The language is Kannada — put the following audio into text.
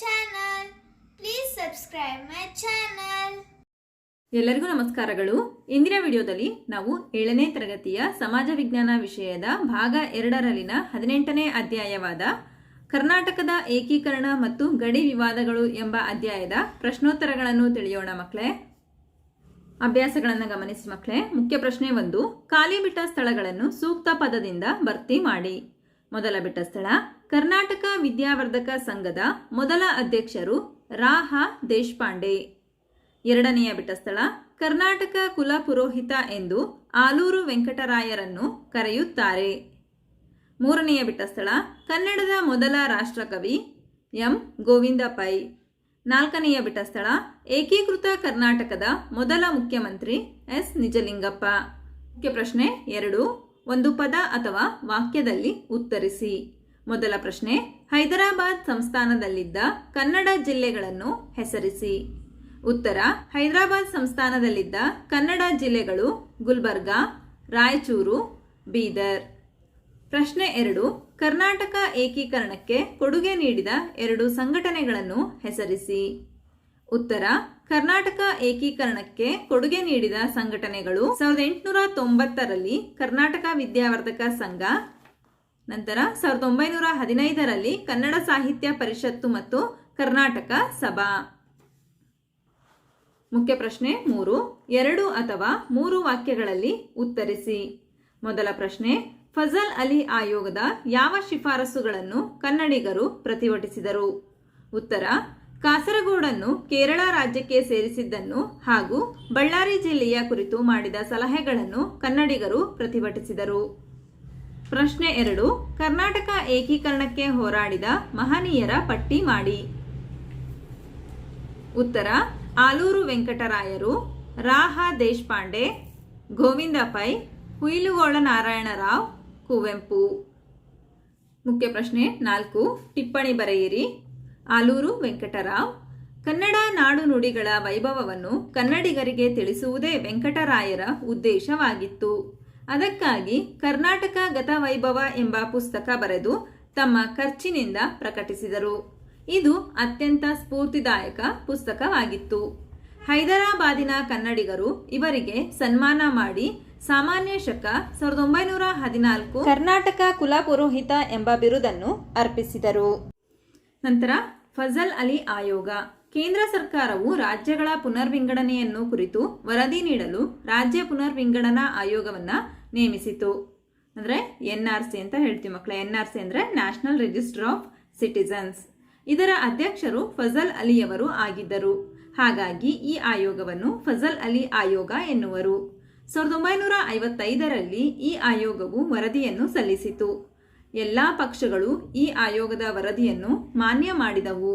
channel. Please subscribe my channel ಎಲ್ಲರಿಗೂ ನಮಸ್ಕಾರಗಳು. ಇಂದಿನ ವಿಡಿಯೋದಲ್ಲಿ ನಾವು ಏಳನೇ ತರಗತಿಯ ಸಮಾಜ ವಿಜ್ಞಾನ ವಿಷಯದ ಭಾಗ ಎರಡರಲ್ಲಿನ ಹದಿನೆಂಟನೇ ಅಧ್ಯಾಯವಾದ ಕರ್ನಾಟಕದ ಏಕೀಕರಣ ಮತ್ತು ಗಡಿ ವಿವಾದಗಳು ಎಂಬ ಅಧ್ಯಾಯದ ಪ್ರಶ್ನೋತ್ತರಗಳನ್ನು ತಿಳಿಯೋಣ ಮಕ್ಕಳೇ. ಅಭ್ಯಾಸಗಳನ್ನು ಗಮನಿಸಿ ಮಕ್ಕಳೇ. ಮುಖ್ಯ ಪ್ರಶ್ನೆ ಒಂದು, ಖಾಲಿ ಬಿಟ್ಟ ಸ್ಥಳಗಳನ್ನು ಸೂಕ್ತ ಪದದಿಂದ ಭರ್ತಿ ಮಾಡಿ. ಮೊದಲ ಬಿಟ್ಟ ಸ್ಥಳ ಕರ್ನಾಟಕ ವಿದ್ಯಾವರ್ಧಕ ಸಂಘದ ಮೊದಲ ಅಧ್ಯಕ್ಷರು ರಾಹ ದೇಶಪಾಂಡೆ. ಎರಡನೆಯ ಬಿಟ್ಟಸ್ಥಳ ಕರ್ನಾಟಕ ಕುಲ ಪುರೋಹಿತ ಎಂದು ಆಲೂರು ವೆಂಕಟರಾಯರನ್ನು ಕರೆಯುತ್ತಾರೆ. ಮೂರನೆಯ ಬಿಟ್ಟಸ್ಥಳ ಕನ್ನಡದ ಮೊದಲ ರಾಷ್ಟ್ರಕವಿ ಎಂ. ಗೋವಿಂದ ಪೈ ನಾಲ್ಕನೆಯ ಬಿಟ್ಟಸ್ಥಳ ಏಕೀಕೃತ ಕರ್ನಾಟಕದ ಮೊದಲ ಮುಖ್ಯಮಂತ್ರಿ ಎಸ್. ನಿಜಲಿಂಗಪ್ಪ. ಮುಖ್ಯ ಪ್ರಶ್ನೆ ಎರಡು, ಒಂದು ಪದ ಅಥವಾ ವಾಕ್ಯದಲ್ಲಿ ಉತ್ತರಿಸಿ. ಮೊದಲ ಪ್ರಶ್ನೆ, ಹೈದರಾಬಾದ್ ಸಂಸ್ಥಾನದಲ್ಲಿದ್ದ ಕನ್ನಡ ಜಿಲ್ಲೆಗಳನ್ನು ಹೆಸರಿಸಿ. ಉತ್ತರ, ಹೈದರಾಬಾದ್ ಸಂಸ್ಥಾನದಲ್ಲಿದ್ದ ಕನ್ನಡ ಜಿಲ್ಲೆಗಳು ಗುಲ್ಬರ್ಗಾ, ರಾಯಚೂರು, ಬೀದರ್. ಪ್ರಶ್ನೆ ಎರಡು, ಕರ್ನಾಟಕ ಏಕೀಕರಣಕ್ಕೆ ಕೊಡುಗೆ ನೀಡಿದ ಎರಡು ಸಂಘಟನೆಗಳನ್ನು ಹೆಸರಿಸಿ. ಉತ್ತರ, ಕರ್ನಾಟಕ ಏಕೀಕರಣಕ್ಕೆ ಕೊಡುಗೆ ನೀಡಿದ ಸಂಘಟನೆಗಳು ಸಾವಿರದ ಎಂಟುನೂರ ತೊಂಬತ್ತರಲ್ಲಿ ಕರ್ನಾಟಕ ವಿದ್ಯಾವರ್ಧಕ ಸಂಘ ನಂತರ ಸಾವಿರದ ಒಂಬೈನೂರ ಹದಿನೈದರಲ್ಲಿ ಕನ್ನಡ ಸಾಹಿತ್ಯ ಪರಿಷತ್ತು ಮತ್ತು ಕರ್ನಾಟಕ ಸಭಾ. ಮುಖ್ಯ ಪ್ರಶ್ನೆ ಮೂರು. ಎರಡು ಅಥವಾ ಮೂರು ವಾಕ್ಯಗಳಲ್ಲಿ ಉತ್ತರಿಸಿ. ಮೊದಲ ಪ್ರಶ್ನೆ, ಫಜಲ್ ಅಲಿ ಆಯೋಗದ ಯಾವ ಶಿಫಾರಸುಗಳನ್ನು ಕನ್ನಡಿಗರು ಪ್ರತಿಭಟಿಸಿದರು? ಉತ್ತರ, ಕಾಸರಗೋಡನ್ನು ಕೇರಳ ರಾಜ್ಯಕ್ಕೆ ಸೇರಿಸಿದ್ದನ್ನು ಹಾಗೂ ಬಳ್ಳಾರಿ ಜಿಲ್ಲೆಯ ಕುರಿತು ಮಾಡಿದ ಸಲಹೆಗಳನ್ನು ಕನ್ನಡಿಗರು ಪ್ರತಿಭಟಿಸಿದರು. ಪ್ರಶ್ನೆ ಎರಡು, ಕರ್ನಾಟಕ ಏಕೀಕರಣಕ್ಕೆ ಹೋರಾಡಿದ ಮಹನೀಯರ ಪಟ್ಟಿ ಮಾಡಿ. ಉತ್ತರ, ಆಲೂರು ವೆಂಕಟರಾಯರು, ರಾಹ ದೇಶಪಾಂಡೆ, ಗೋವಿಂದ ಪೈ, ಹುಯಿಲುಗೋಳ ನಾರಾಯಣರಾವ್, ಕುವೆಂಪು. ಮುಖ್ಯ ಪ್ರಶ್ನೆ ನಾಲ್ಕು, ಟಿಪ್ಪಣಿ ಬರೆಯಿರಿ. ಆಲೂರು ವೆಂಕಟರಾವ್, ಕನ್ನಡ ನಾಡು ನುಡಿಗಳ ವೈಭವವನ್ನು ಕನ್ನಡಿಗರಿಗೆ ತಿಳಿಸುವುದೇ ವೆಂಕಟರಾಯರ ಉದ್ದೇಶವಾಗಿತ್ತು. ಅದಕ್ಕಾಗಿ ಕರ್ನಾಟಕ ಗತವೈಭವ ಎಂಬ ಪುಸ್ತಕ ಬರೆದು ತಮ್ಮ ಖರ್ಚಿನಿಂದ ಪ್ರಕಟಿಸಿದರು. ಇದು ಅತ್ಯಂತ ಸ್ಫೂರ್ತಿದಾಯಕ ಪುಸ್ತಕವಾಗಿತ್ತು. ಹೈದರಾಬಾದಿನ ಕನ್ನಡಿಗರು ಇವರಿಗೆ ಸನ್ಮಾನ ಮಾಡಿ ಸಾಮಾನ್ಯ ಶಕ ಸಾವಿರದ ಒಂಬೈನೂರ ಹದಿನಾಲ್ಕು ಕರ್ನಾಟಕ ಕುಲಪುರೋಹಿತ ಎಂಬ ಬಿರುದನ್ನು ಅರ್ಪಿಸಿದರು. ನಂತರ ಫಜಲ್ ಅಲಿ ಆಯೋಗ. ಕೇಂದ್ರ ಸರ್ಕಾರವು ರಾಜ್ಯಗಳ ಪುನರ್ವಿಂಗಡಣೆಯನ್ನು ಕುರಿತು ವರದಿ ನೀಡಲು ರಾಜ್ಯ ಪುನರ್ವಿಂಗಡಣಾ ಆಯೋಗವನ್ನ ನೇಮಿಸಿತು. ಅಂದ್ರೆ ಎನ್ ಆರ್ ಸಿ ಅಂತ ಹೇಳ್ತೀವಿ ಮಕ್ಕಳ ಎನ್ ಆರ್ ಸಿ ಅಂದ್ರೆ ನ್ಯಾಷನಲ್ ರಿಜಿಸ್ಟರ್ ಆಫ್ ಸಿಟಿಸನ್ಸ್ ಇದರ ಅಧ್ಯಕ್ಷರು ಫಜಲ್ ಅಲಿಯವರು ಆಗಿದ್ದರು. ಹಾಗಾಗಿ ಈ ಆಯೋಗವನ್ನು ಫಜಲ್ ಅಲಿ ಆಯೋಗ ಎನ್ನುವರು. ಸಾವಿರದ ಒಂಬೈನೂರ ಐವತ್ತೈದರಲ್ಲಿ ಈ ಆಯೋಗವು ವರದಿಯನ್ನು ಸಲ್ಲಿಸಿತು. ಎಲ್ಲ ಪಕ್ಷಗಳು ಈ ಆಯೋಗದ ವರದಿಯನ್ನು ಮಾನ್ಯ ಮಾಡಿದವು.